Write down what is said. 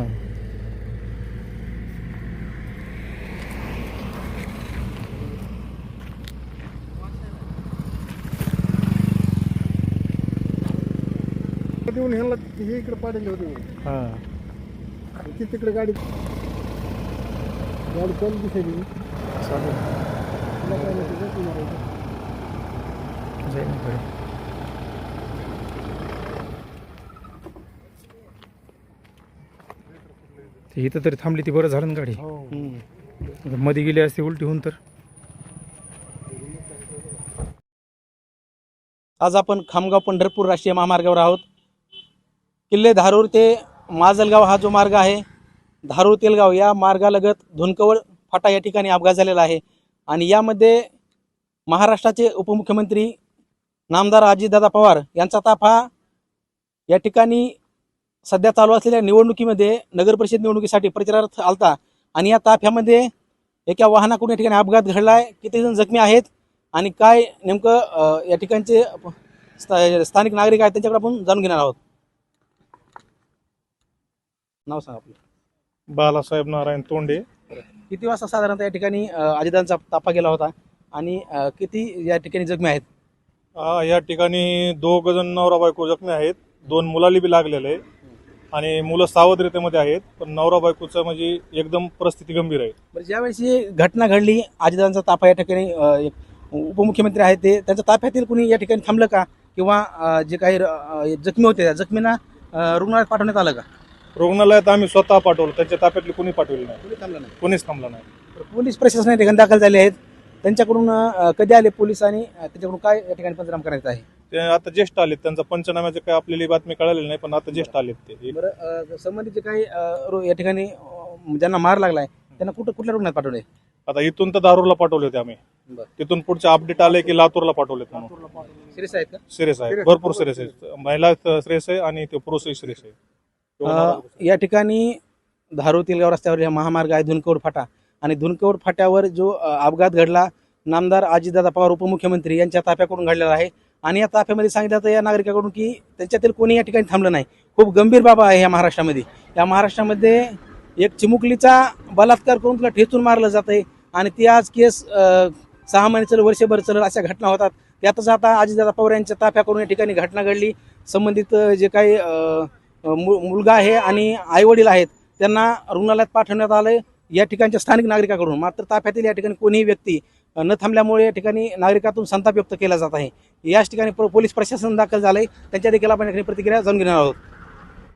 हो. हां. हे इकडे पाडेल होते हां. तिकडे गाडी गाडी कोण दिसेल? चालेल. ते इथं तरी थांबली ती बरं झालं ना गाडी. हो. मध्ये गेली असते उलटी होऊन तर. आज आपण खामगाव पंढरपूर राष्ट्रीय महामार्गावर आहोत. किल्ले धारूर ते माजलगाव हा जो मार्ग आहे धारूर तेलगाव या मार्गालगत धुनकवळ फाटा या ठिकाणी अपघात झालेला आहे. आणि यामध्ये महाराष्ट्राचे उपमुख्यमंत्री नामदार अजितदादा पवार यांचा हा या ठिकाणी सध्या चालू असलेल्या निवडणुकीमध्ये नगर परिषद निवडणुकीसाठी प्रचारार्थ आलता आणि या ताफ्यामध्ये एका वाहनाकडून या ठिकाणी अपघात घडला आहे किती जण जखमी आहेत आणि काय नेमकं या ठिकाणचे स्था- स्थानिक नागरिक आहेत त्यांच्याकडे आपण जाणून घेणार आहोत. नाव सांगा आपलं. बालासाहेब नारायण तोंडे. किती वाजता साधारणतः या ठिकाणी अजितांचा ताफा गेला होता आणि किती या ठिकाणी जखमी आहेत? या ठिकाणी दोघ जण नवरा बायको जखमी आहेत. दोन मुलाली बी लागलेले. आहे आणि मुलं सावधरितेमध्ये आहेत पण नवरा बायकोचं म्हणजे एकदम परिस्थिती गंभीर आहे. बरं ज्यावेळेस ही घटना घडली अजितांचा ताफा या ठिकाणी अ, एक उपमुख्यमंत्री आहेत ते त्यांच्या ताफ्यातील कुणी या ठिकाणी थांबलं का? किंवा अ, जे काही अ, जखमी होते त्या जखमींना अ, रुग्णालयात पाठवण्यात आलं का? रुग्णालयात आम्ही स्वतः पाठवलं त्यांच्या ताफ्यातले कोणी पाठवले नाही. कुणी थांबलं नाही? कोणीच थांबलं नाही. पोलीस प्रशासन या ठिकाणी दाखल झाले आहेत. त्यांच्याकडून अ, कधी आले पोलीस आणि अ, त्याच्याकडून काय या ठिकाणी पंचनामा करायचं आहे? ते आता ज्येष्ठ आलेत त्यांचा पंचनाम्याचे काय आपल्याला बातमी कळालेली नाही पण आता ज्येष्ठ आलेत ते. बरं अ, संबंधित जे काही अ, रो- या ठिकाणी अ, ज्यांना मार लागलाय त्यांना कुठं कुठल्या रुग्णात पाठवले आता इथून तर दारूरला पाठवले होते आम्ही. बरं. तिथून पुढचे अपडेट आले की लातूरला पाठवलेत म्हणून. सिरियस आहेत का? सिरियस आहे भरपूर सिरियस आहे महिला सिरियस आहे आणि ते पुरुषही सिरियस आहे अ, या ठिकाणी धारू तिलगाव रस्त्यावर हा महामार्ग आहे धुनकवड फाटा. आणि धुनकवड फाट्यावर जो अ, अपघात घडला नामदार अजितदादा पवार उपमुख्यमंत्री यांच्या ताफ्याकडून घडलेला आहे. आणि या ताफ्यामध्ये सांगितलं जातं या नागरिकाकडून की त्यांच्यातील कोणी या ठिकाणी थांबलं नाही. खूप गंभीर बाबा आहे या महाराष्ट्रामध्ये. या महाराष्ट्रामध्ये एक चिमुकलीचा बलात्कार करून तुला ठेचून मारलं जात आहे आणि ती आज केस सहा महिने चल वर्षभर चलत अशा घटना होतात. त्यातच आता अजितदादा पवार यांच्या ताफ्याकडून या ठिकाणी घटना घडली. संबंधित जे काही मु- मुलगा आहे आणि आईवडील आहेत त्यांना रुग्णालयात पाठवण्यात आलं या ठिकाणच्या स्थानिक नागरिकाकडून. मात्र ताफ्यातील या ठिकाणी कोणीही व्यक्ती न थांबल्यामुळे या ठिकाणी नागरिकातून संताप व्यक्त केला जात आहे. याच ठिकाणी पो- पोलीस प्रशासन दाखल झालंय. त्यांच्या देखील आपण प्रतिक्रिया जाणून घेणार आहोत.